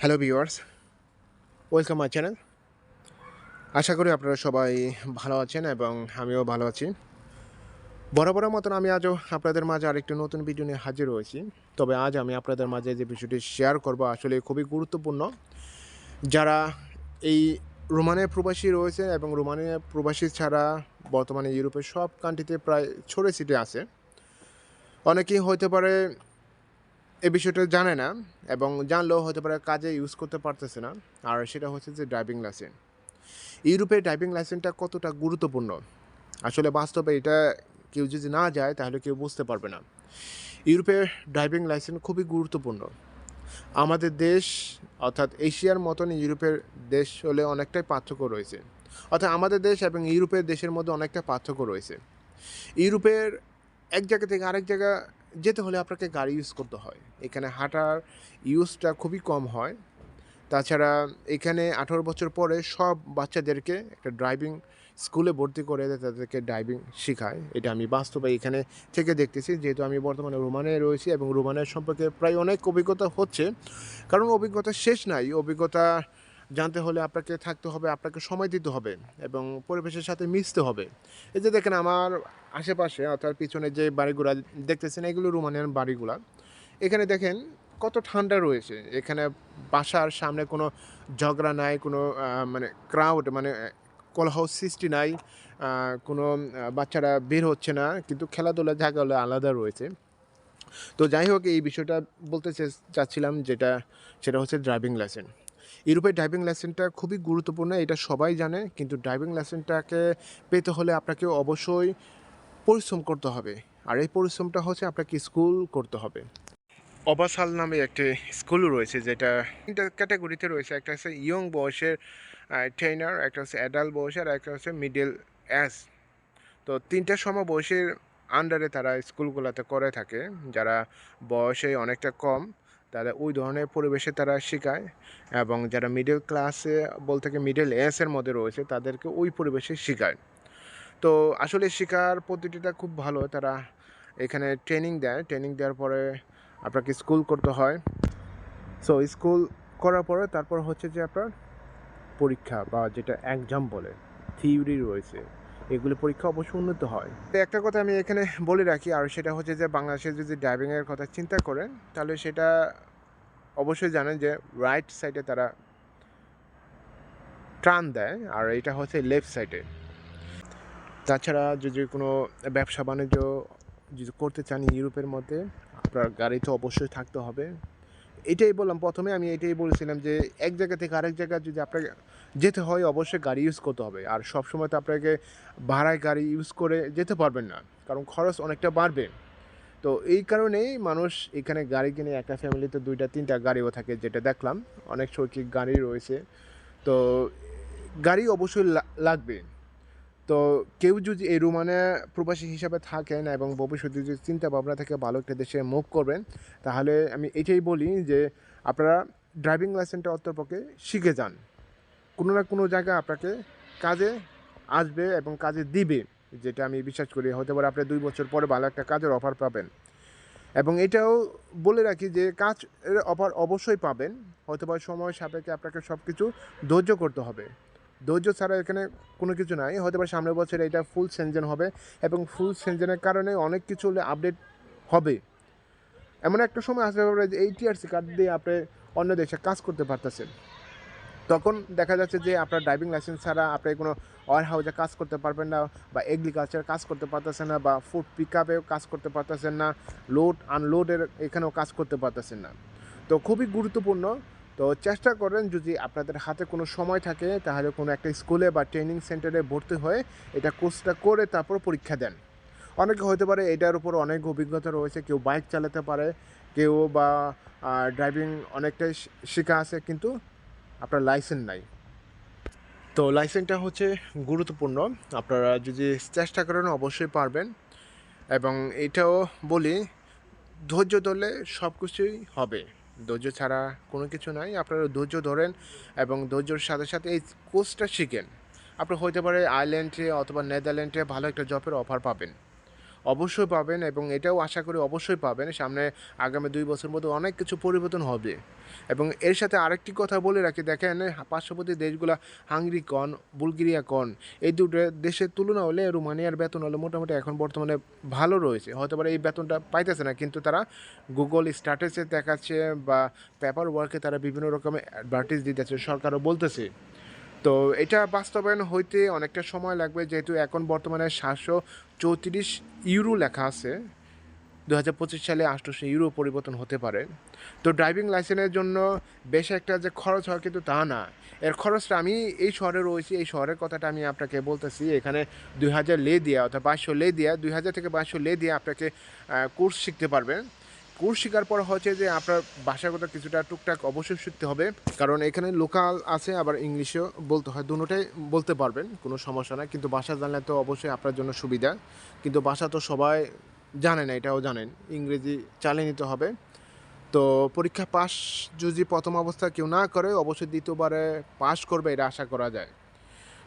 Hello viewers welcome my channel আশা করি আপনারা সবাই ভালো আছেন এবং আমিও ভালো আছি। বরাবরের মতন আমি আজও আপনাদের মাঝে আরেকটি নতুন ভিডিও নিয়ে হাজির হয়েছি। তবে আজ আমি আপনাদের মাঝে যে বিষয়টি শেয়ার করব আসলে খুবই গুরুত্বপূর্ণ। যারা এই রোমানিয়া প্রবাসী রয়েছে এবং রোমানিয়া প্রবাসী ছাড়া বর্তমানে ইউরোপের সব কান্ট্রিতে প্রায় ছড়ে ছিটে আছে। অনেকেই হতে পারে এই বিষয়টা জানে না এবং জানলেও হতে পারে কাজে ইউজ করতে পারতেছে না। আর সেটা হচ্ছে যে ড্রাইভিং লাইসেন্স ইউরোপে ড্রাইভিং লাইসেন্সটা কতটা গুরুত্বপূর্ণ? আসলে বাস্তবে এটা কেউ যদি না যায়, তাহলে কেউ বুঝতে পারবে না। ইউরোপের ড্রাইভিং লাইসেন্স খুবই গুরুত্বপূর্ণ। আমাদের দেশ, অর্থাৎ এশিয়ার মতন ইউরোপের দেশ হলে অনেকটাই পার্থক্য রয়েছে। অর্থাৎ আমাদের দেশ এবং ইউরোপের দেশের মধ্যে অনেকটা পার্থক্য রয়েছে। ইউরোপের এক জায়গা থেকে আরেক জায়গা যেতে হলে আপনাকে গাড়ি ইউজ করতে হয়। এখানে হাঁটার ইউজটা খুবই কম হয়। তাছাড়া এখানে আঠারো বছর পরে সব বাচ্চাদেরকে একটা ড্রাইভিং স্কুলে ভর্তি করে তাদেরকে ড্রাইভিং শেখায়। এটা আমি বাস্তবে এখানে থেকে দেখতেছি। যেহেতু আমি বর্তমানে রোমানে রয়েছি এবং রোমানের সম্পর্কে প্রায় অনেক অভিজ্ঞতা হচ্ছে। কারণ অভিজ্ঞতা শেষ নাই। অভিজ্ঞতা জানতে হলে আপনাকে থাকতে হবে, আপনাকে সময় দিতে হবে এবং পরিবেশের সাথে মিশতে হবে। এই যে দেখেন আমার আশেপাশে অর্থাৎ পিছনে যে বাড়িগুলা দেখতেছেন, এগুলো রোমানিয়ান বাড়িগুলা। এখানে দেখেন কত ঠান্ডা রয়েছে। এখানে বাসার সামনে কোনো ঝগড়া নাই, কোনো মানে ক্রাউড মানে কলহ সৃষ্টি নাই কোনো বাচ্চারা বের হচ্ছে না, কিন্তু খেলাধুলা জায়গা হলে আলাদা রয়েছে। তো যাই হোক, এই বিষয়টা বলতে চাচ্ছিলাম, যেটা, সেটা হচ্ছে ড্রাইভিং লাইসেন্স ইউরোপের ড্রাইভিং লাইসেন্সটা খুবই গুরুত্বপূর্ণ, এটা সবাই জানে। কিন্তু ড্রাইভিং লাইসেন্সটাকে পেতে হলে আপনাকে অবশ্যই পরিশ্রম করতে হবে। আর এই পরিশ্রমটা হচ্ছে আপনাকে স্কুল করতে হবে। অবাসাল নামে একটি স্কুল রয়েছে, যেটা তিনটা ক্যাটাগরিতে রয়েছে। একটা হচ্ছে ইয়ং বয়সের ট্রেনার একটা হচ্ছে অ্যাডাল্ট বয়সের, আর একটা হচ্ছে মিডল অ্যাজ তো তিনটা সম বয়সের আন্ডারে তারা স্কুলগুলোতে করে থাকে, যারা বয়সে অনেকটা কম। তারা ওই ধরনের পরিবেশে তারা শেখায় এবং যারা মিডল ক্লাসে বলতে গিয়ে মিডল এসের মধ্যে রয়েছে, তাদেরকে ওই পরিবেশে শেখায়। তো আসলে শেখার পদ্ধতিটা খুব ভালো। তারা এখানে ট্রেনিং দেয়। ট্রেনিং দেওয়ার পরে আপনাকে স্কুল করতে হয়। সো স্কুল করার পরে তারপর হচ্ছে যে আপনার পরীক্ষা বা যেটা এক্সাম বলে থিওরি রয়েছে। এগুলো পরীক্ষা অবশ্যই উন্নত হয়। তো একটা কথা আমি এখানে বলে রাখি, আর সেটা হচ্ছে যে বাংলাদেশে যদি ড্রাইভিংয়ের কথা চিন্তা করেন, তাহলে সেটা অবশ্যই জানেন যে রাইট সাইডে তারা টার্ন দেয়, আর এটা হচ্ছে লেফট সাইডে তাছাড়া যদি কোনো ব্যবসা বাণিজ্য যদি করতে চান ইউরোপের মধ্যে, আপনার গাড়ি তো অবশ্যই থাকতে হবে। এটাই বললাম, প্রথমে আমি এটাই বলেছিলাম যে এক জায়গা থেকে আরেক জায়গায় যদি আপনাকে যেতে হয়, অবশ্যই গাড়ি ইউজ করতে হবে। আর সব সময় তো আপনাকে ভাড়ায় গাড়ি ইউজ করে যেতে পারবেন না, কারণ খরচ অনেকটা বাড়বে। তো এই কারণেই মানুষ এখানে গাড়ি কিনে একটা ফ্যামিলিতে দুইটা, তিনটা গাড়িও থাকে যেটা দেখলাম। অনেক শৌখিক গাড়ি রয়েছে। তো গাড়ি অবশ্যই লাগবে। তো কেউ যদি এই রোমানে প্রবাসী হিসাবে থাকেন এবং ভবিষ্যতে যদি চিন্তা ভাবনা থেকে ভালো একটা দেশে মুভ করবেন, তাহলে আমি এটাই বলি যে আপনারা ড্রাইভিং লাইসেন্সটা অন্তর্পক্ষে শিখে যান। কোনো না কোনো জায়গায় আপনাকে কাজে আসবে এবং কাজে দিবে, যেটা আমি বিশ্বাস করি। হতে পারে আপনি দুই বছর পরে ভালো একটা কাজের অফার পাবেন। এবং এটাও বলে রাখি যে কাজ অফার অবশ্যই পাবেন। হয়তো সময় সাপেক্ষে আপনাকে সব কিছু ধৈর্য করতে হবে। ধৈর্য ছাড়া এখানে কোনো কিছু নাই। হয়তো বা সামনের বছর এটা ফুল সেনজেন হবে এবং ফুল সেনজেনের কারণে অনেক কিছু হলে আপডেট হবে। এমন একটা সময় আসতে পারে যে এই টিআরসি কার্ড দিয়ে আপনি অন্য দেশে কাজ করতে পারতেছেন। তখন দেখা যাচ্ছে যে আপনার ড্রাইভিং লাইসেন্স ছাড়া আপনি কোনো ওয়ার হাউসে কাজ করতে পারবেন না বা এগ্রিকালচার কাজ করতে পারতেছেন না বা ফুড পিক আপেও কাজ করতে পারতেছেন না লোড আনলোডের এখানেও কাজ করতে পারতেছেন না। তো খুবই গুরুত্বপূর্ণ তো চেষ্টা করেন যদি আপনাদের হাতে কোনো সময় থাকে, তাহলে কোনো একটা স্কুলে বা ট্রেনিং সেন্টারে ভর্তি হয়ে এটা কোর্সটা করে তারপর পরীক্ষা দেন। অনেকে হতে পারে এটার উপর অনেক অভিজ্ঞতা রয়েছে, কেউ বাইক চালাতে পারে, কেউ বা ড্রাইভিং অনেকটাই শেখা আছে, কিন্তু আপনার লাইসেন্স নাই। তো লাইসেন্সটা হচ্ছে গুরুত্বপূর্ণ। আপনারা যদি চেষ্টা করেন, অবশ্যই পারবেন। এবং এটাও বলি, ধৈর্য ধরলে সব কিছুই হবে। ধৈর্য ছাড়া কোনো কিছু নাই। আপনারা ধৈর্য ধরেন এবং ধৈর্যর সাথে সাথে এই কোর্সটা শিখেন। আপনি হইতে পারে আয়ারল্যান্ডে অথবা নেদারল্যান্ডে ভালো একটা জবের অফার পাবেন। অবশ্যই পাবেন এবং এটাও আশা করি অবশ্যই পাবেন। সামনে আগামী দুই বছর মধ্যে অনেক কিছু পরিবর্তন হবে। এবং এর সাথে আরেকটি কথা বলে রাখি, দেখেন পার্শ্ববর্তী দেশগুলো হাঙ্গরি কন, বুলগেরিয়া কন, এই দুটো দেশের তুলনা হলে রোমানিয়ার বেতন হলে মোটামুটি এখন বর্তমানে ভালো রয়েছে। হয়তো পারে এই বেতনটা পাইতেছে না, কিন্তু তারা গুগল স্ট্যাটাসে দেখাচ্ছে বা পেপার ওয়ার্কে তারা বিভিন্ন রকমের অ্যাডভার্টাইজ দিতেছে, সরকারও বলতেছে। তো এটা বাস্তবায়ন হইতে অনেকটা সময় লাগবে, যেহেতু এখন বর্তমানে সাতশো চৌত্রিশ ইউরো লেখা আছে। দু হাজার পঁচিশ সালে আটশোশো ইউরো পরিবর্তন হতে পারে। তো ড্রাইভিং লাইসেন্সের জন্য বেশ একটা যে খরচ হয়, কিন্তু তা না। এর খরচটা আমি এই শহরে রয়েছি, এই শহরের কথাটা আমি আপনাকে বলতেছি। এখানে দুই হাজার লে দিয়া, অর্থাৎ বাইশশো লে দিয়া, দুই হাজার থেকে বাইশশো লে দিয়ে আপনাকে কোর্স শিখতে পারবেন। কোর্স শেখার পর হচ্ছে যে আপনার ভাষাগত কিছুটা টুকটাক অবশ্যই শিখতে হবে। কারণ এখানে লোকাল আছে, আবার ইংলিশও বলতে হয়, দুটোটাই বলতে পারবেন, কোনো সমস্যা নাই। কিন্তু ভাষা জানলে তো অবশ্যই আপনার জন্য সুবিধা। কিন্তু ভাষা তো সবাই জানে না, এটাও জানেন। ইংরেজি চালিয়ে নিতে হবে। তো পরীক্ষা পাস যদি প্রথম অবস্থা কেউ না করে, অবশ্যই দ্বিতীয়বারে পাস করবে, এটা আশা করা যায়।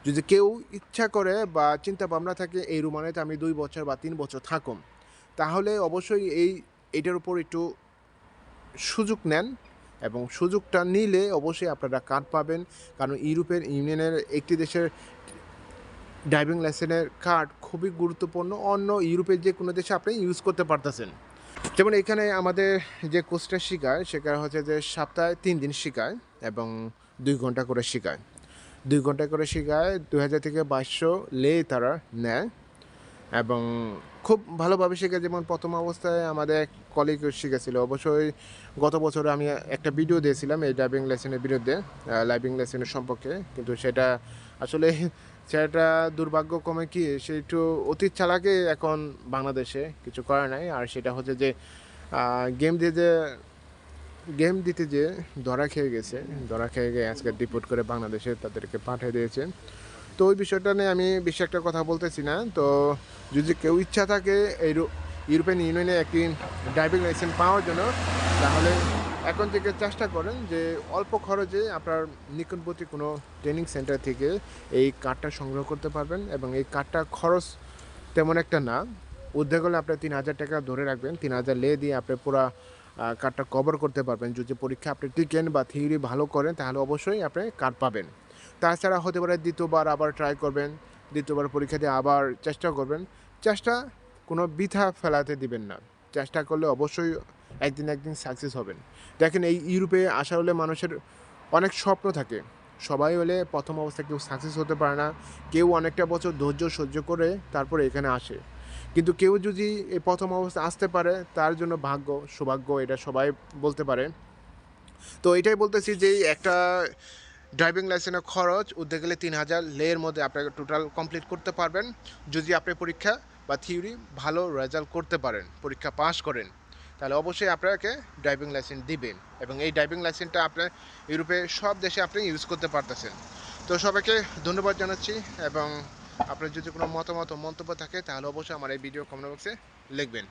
যদি কেউ ইচ্ছা করে বা চিন্তা ভাবনা থাকে, এই রুমানেতে আমি দুই বছর বা তিন বছর থাকুম, তাহলে অবশ্যই এই এটার উপর একটু সুযোগ নেন এবং সুযোগটা নিলে অবশ্যই আপনারা কার্ড পাবেন। কারণ ইউরোপের ইউনিয়নের একটি দেশের ড্রাইভিং লাইসেন্সের কার্ড খুবই গুরুত্বপূর্ণ। অন্য ইউরোপের যে কোনো দেশে আপনি ইউজ করতে পারতেছেন। যেমন এখানে আমাদের যে কোর্সটা শেখায় সেটা হচ্ছে যে সপ্তাহে তিন দিন শেখায় এবং দুই ঘণ্টা করে শেখায় দুই ঘণ্টা করে শেখায় দুই হাজার থেকে বাইশশো লে তারা নেয়। এবং খুব ভালোভাবে শিখে, যেমন প্রথম অবস্থায় আমাদের এক কলিগ শিখেছিল। অবশ্যই গত বছর আমি একটা ভিডিও দিয়েছিলাম, এই ড্রাইভিং লাইসেন্সের বিরুদ্ধে ড্রাইভিং লাইসেন্সের সম্পর্কে। কিন্তু সেটা আসলে সেটা দুর্ভাগ্যক্রমে কি, সে একটু অতীত চালাকে এখন বাংলাদেশে কিছু করে নাই। আর সেটা হচ্ছে যে গেম দিয়ে যে গেম দিতে যে ধরা খেয়ে গেছে, ধরা খেয়ে গিয়ে আজকে ডিপোর্ট করে বাংলাদেশে তাদেরকে পাঠিয়ে দিয়েছে। তো ওই বিষয়টা নিয়ে আমি বেশি একটা কথা বলতেছি না। তো যদি কেউ ইচ্ছা থাকে এই ইউরোপিয়ান ইউনিয়নে একটি ড্রাইভিং লাইসেন্স পাওয়ার জন্য, তাহলে এখন থেকে চেষ্টা করেন যে অল্প খরচে আপনার নিকটবর্তী কোনো ট্রেনিং সেন্টার থেকে এই কার্ডটা সংগ্রহ করতে পারবেন এবং এই কার্ডটা খরচ তেমন একটা না। উদ্যোগ হলে আপনি তিন হাজার টাকা ধরে রাখবেন, তিন হাজার লে দিয়ে আপনি পুরো কার্ডটা কভার করতে পারবেন। যদি পরীক্ষা আপনি টিকেন বা থিওরি ভালো করেন, তাহলে অবশ্যই আপনি কার্ড পাবেন। তাছাড়া হতে পারে দ্বিতীয়বার আবার ট্রাই করবেন, দ্বিতীয়বার পরীক্ষা দিয়ে আবার চেষ্টা করবেন। চেষ্টা কোনো বৃথা ফেলাতে দিবেন না। চেষ্টা করলে অবশ্যই একদিন একদিন সাকসেস হবেন। দেখেন এই ইউরোপে আসা হলে মানুষের অনেক স্বপ্ন থাকে। সবাই হলে প্রথম অবস্থায় কেউ সাকসেস হতে পারে না। কেউ অনেকটা বছর ধৈর্য সহ্য করে তারপরে এখানে আসে। কিন্তু কেউ যদি এই প্রথম অবস্থায় আসতে পারে, তার জন্য ভাগ্য, সৌভাগ্য এটা সবাই বলতে পারে। তো এটাই বলতেছি যে একটা ড্রাইভিং লাইসেন্সের খরচ উঠতে গেলে তিন হাজার লেয়ের মধ্যে আপনাকে টোটাল কমপ্লিট করতে পারবেন। যদি আপনি পরীক্ষা বা থিওরি ভালো রেজাল্ট করতে পারেন, পরীক্ষা পাস করেন, তাহলে অবশ্যই আপনাকে ড্রাইভিং লাইসেন্স দিবেন এবং এই ড্রাইভিং লাইসেন্সটা আপনার ইউরোপে সব দেশে আপনি ইউজ করতে পারতেছেন। তো সবাইকে ধন্যবাদ জানাচ্ছি এবং আপনার যদি কোনো মতামত মন্তব্য থাকে, তাহলে অবশ্যই আমার এই ভিডিও কমেন্ট বক্সে লিখবেন।